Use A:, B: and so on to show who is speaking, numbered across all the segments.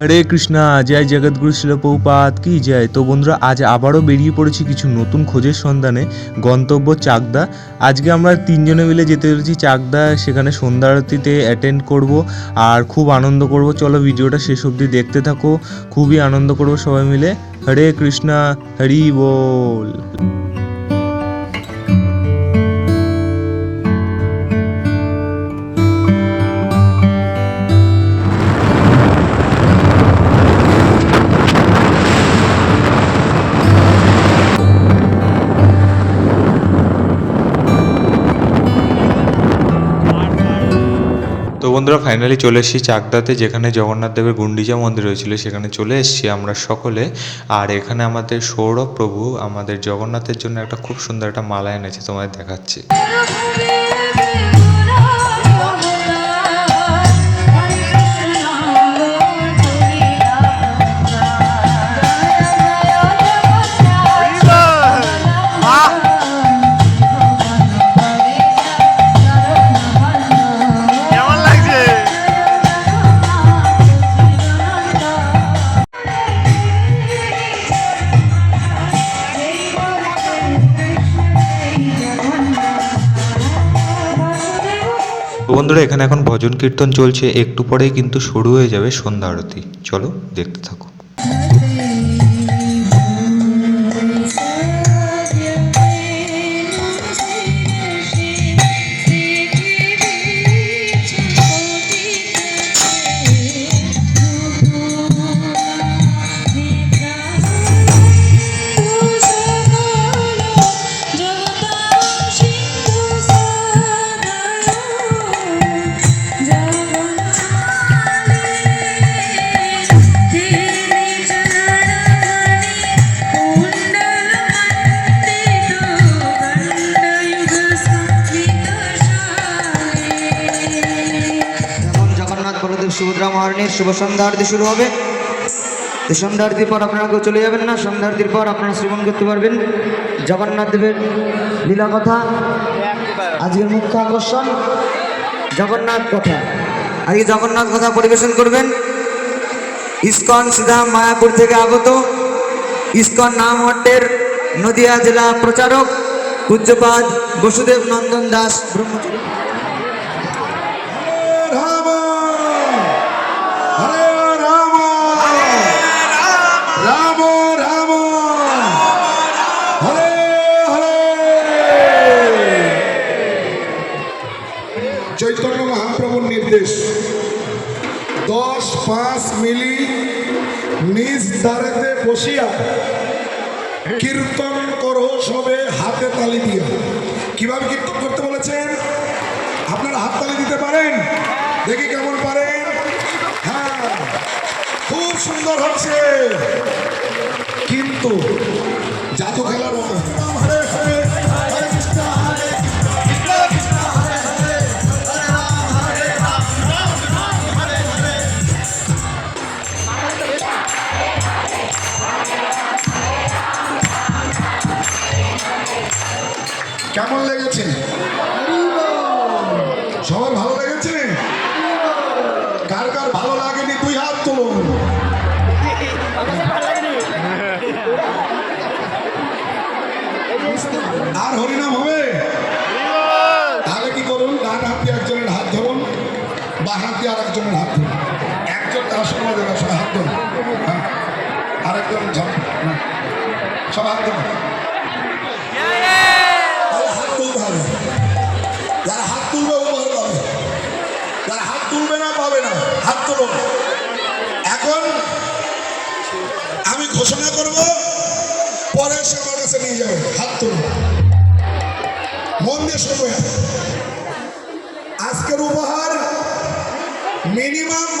A: হরে কৃষ্ণা, জয় জগৎগুরু শিল পৌপাত কি জয়। তো বন্ধুরা, আজ আবারও বেরিয়ে পড়েছি কিছু নতুন খোঁজের সন্ধানে, গন্তব্য চাকদা। আজকে আমরা তিনজনে মিলে যেতে চলেছি চাকদা, সেখানে সন্ধ্যা আরতিতে অ্যাটেন্ড করব আর খুব আনন্দ করব। চলো ভিডিওটা শেষ অবধি দেখতে থাকো। খুবই আনন্দ করব সবাই মিলে। হরে কৃষ্ণা, হরি বল। বন্ধুরা ফাইনালি চলে এসেছি চাকদাতে, যেখানে জগন্নাথ দেবের গুন্ডিচা মন্দির হয়েছিল, সেখানে চলে এসেছি আমরা সকলে। আর এখানে আমাদের সৌরভ প্রভু আমাদের জগন্নাথের জন্য একটা খুব সুন্দর একটা মালা এনেছে, তোমাদের দেখাচ্ছি। বন্ধুরা, এখানে এখন ভজন কীর্তন চলছে। একটু পরেই কিন্তু শুরু হয়ে যাবে সন্ধ্যা আরতি। চলো, দেখতে থাকো।
B: বলদেব সুভদ্রা মহারণীর শুভ সন্ধ্যা আরতি শুরু হবে। তো সন্ধ্যা আরতির পর আপনারা কেউ চলে যাবেন না সন্ধ্যা আরতির পর আপনারা শ্রবণ করতে পারবেন। জগন্নাথ দেবের লীলা কথা, আজকের মুখ্য আকর্ষণ, জগন্নাথ কথা। আজকে জগন্নাথ কথা পরিবেশন করবেন। ইস্কন সিধাম মায়াপুর থেকে আগত। ইস্কন নামহট্টের নদিয়া জেলা প্রচারক, পূজ্যপাদ বসুদেব নন্দন দাস ব্রহ্মচারী
C: বসিয়া কীর্তন করো সবে, হাতে তালি দিয়া। কীভাবে কীর্তন করতে বলেছেন? আপনারা হাত তালি দিতে পারেন? দেখি কেমন পারেন? হ্যাঁ খুব সুন্দর হচ্ছে। কিন্তু কেমন লেগেছে? সবার ভালো লেগেছে? কার কার ভালো লাগেনি, তুই হাত তুলুন। আর হরিনাম হবে? তাহলে কি করুন, ডান হাত দিয়ে একজনের হাত ধরুন, বা হাত দিয়ে আর একজনের হাত ধরুন। একজন তার সময় দেবে হাত ধরুন। হ্যাঁ। আরেকজন হ্যাঁ। সবাই হাত ধরুন। না এখন আমি ঘোষণা করব পরে সে কাছে নিয়ে যাবে। হাত তুলুন। মন দিয়ে আজকের উপহার মিনিমাম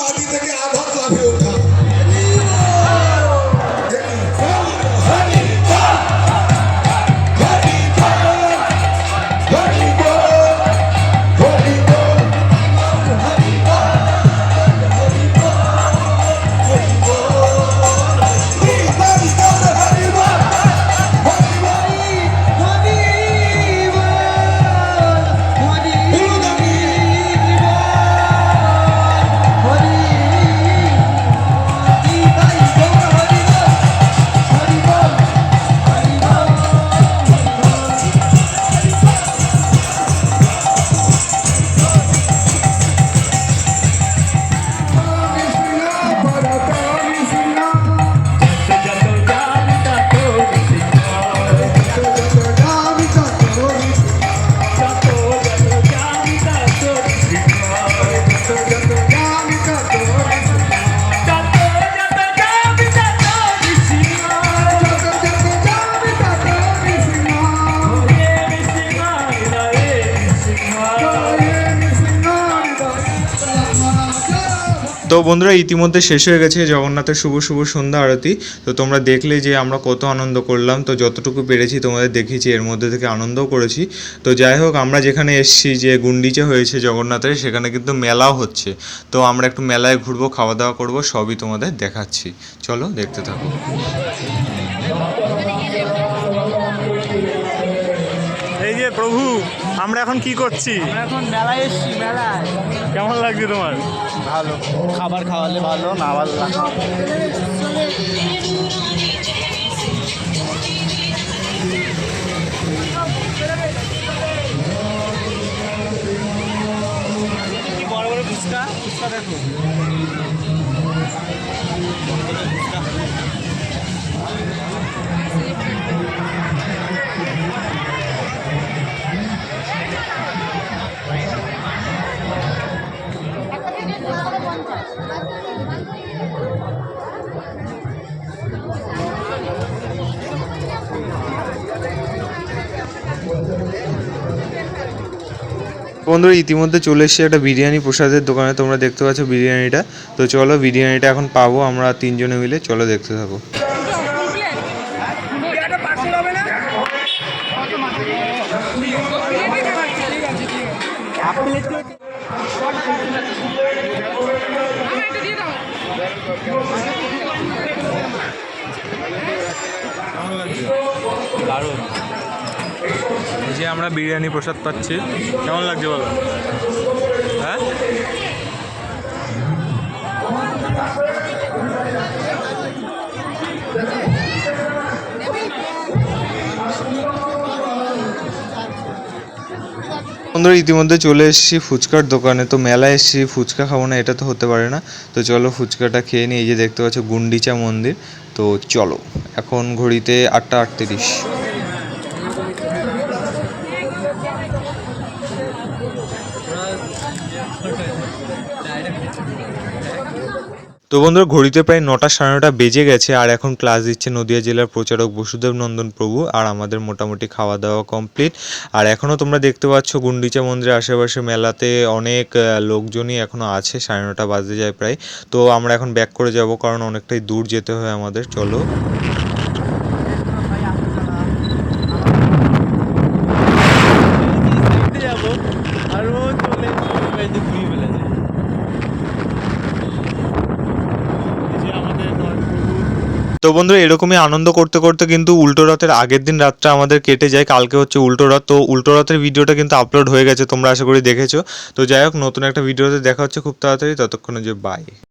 D: তো বন্ধুরা, ইতিমধ্যে শেষ হয়ে গেছে জগন্নাথের শুভ শুভ সন্ধ্যা আরতি। তো তোমরা দেখলে যে আমরা কত আনন্দ করলাম। তো যতটুকু পেরেছি তোমাদের দেখিয়েছি, এর মধ্যে থেকে আনন্দও করেছি। তো যাই হোক, আমরা যেখানে এসেছি, যে গুন্ডিচা হয়েছে জগন্নাথের, সেখানে কিন্তু মেলাও হচ্ছে। তো আমরা একটু মেলায় ঘুরবো খাওয়া দাওয়া করব, সবই তোমাদের দেখাচ্ছি। চলো, দেখতে থাকো।
E: এই যে প্রভু আমরা এখন কি করছি?
A: এখন মেলায় এসছি মেলায়।
E: কেমন লাগছে তোমার?
A: ভালো। খাবার খাওয়ালে ভালো না ভালো না। বড় বড় ফুচকা? ফুচকা দেখো।
D: বন্ধুরা, ইতিমধ্যে চলে এসেছে একটা বিরিয়ানি প্রসাদের দোকানে, তোমরা দেখতে পাচ্ছ বিরিয়ানিটা। তো চলো, বিরিয়ানিটা এখন পাবো, আমরা তিনজনে মিলে, চলো দেখতে থাকো।
E: দারুণ। যে আমরা বিরিয়ানি প্রসাদ পাচ্ছি। কেমন লাগছে বলো? হ্যাঁ?
D: বন্ধুরা, ইতিমধ্যে চলে এসেছি ফুচকার দোকানে। তো মেলায় এসেছি, ফুচকা খাব না, এটা তো হতে পারে না। তো চলো ফুচকাটা খেয়ে নিই, এই যে দেখতে পাচ্ছ গুন্ডিচা মন্দির। তো চলো, এখন ঘড়িতে আটটা আটত্রিশ। তো বন্ধুরা, ঘড়িতে প্রায় নটা সাড়ে নটা বেজে গেছে আর এখন ক্লাস দিচ্ছে নদিয়া জেলার প্রচারক বসুদেব নন্দন প্রভু আর আমাদের মোটামুটি খাওয়া দাওয়া কমপ্লিট আর এখনও তোমরা দেখতে পাচ্ছ গুন্ডিচা মন্দিরের আশেপাশে মেলাতে অনেক লোকজনই এখনও আছে, সাড়ে নটা বাজতে যায় প্রায়। তো আমরা এখন ব্যাক করে যাব কারণ অনেকটাই দূর যেতে হয় আমাদের, চলো
A: যাব আর ও চলে এই যে ঘুরিয়ে ফেলেছে এই যে আমাদের নয়নপ্রভু
D: তো বন্ধু এরকমই আনন্দ করতে করতে কিন্তু উল্টো রথের আগের দিন রাতটা আমাদের কেটে যায়। কালকে হচ্ছে উল্টো রথ। তো উল্টো রথের ভিডিওটা কিন্তু আপলোড হয়ে গেছে, তোমরা আশা করি দেখেছ। তো যাই হোক, নতুন একটা ভিডিওতে দেখা হচ্ছে খুব তাড়াতাড়ি। ততক্ষণে যে বাই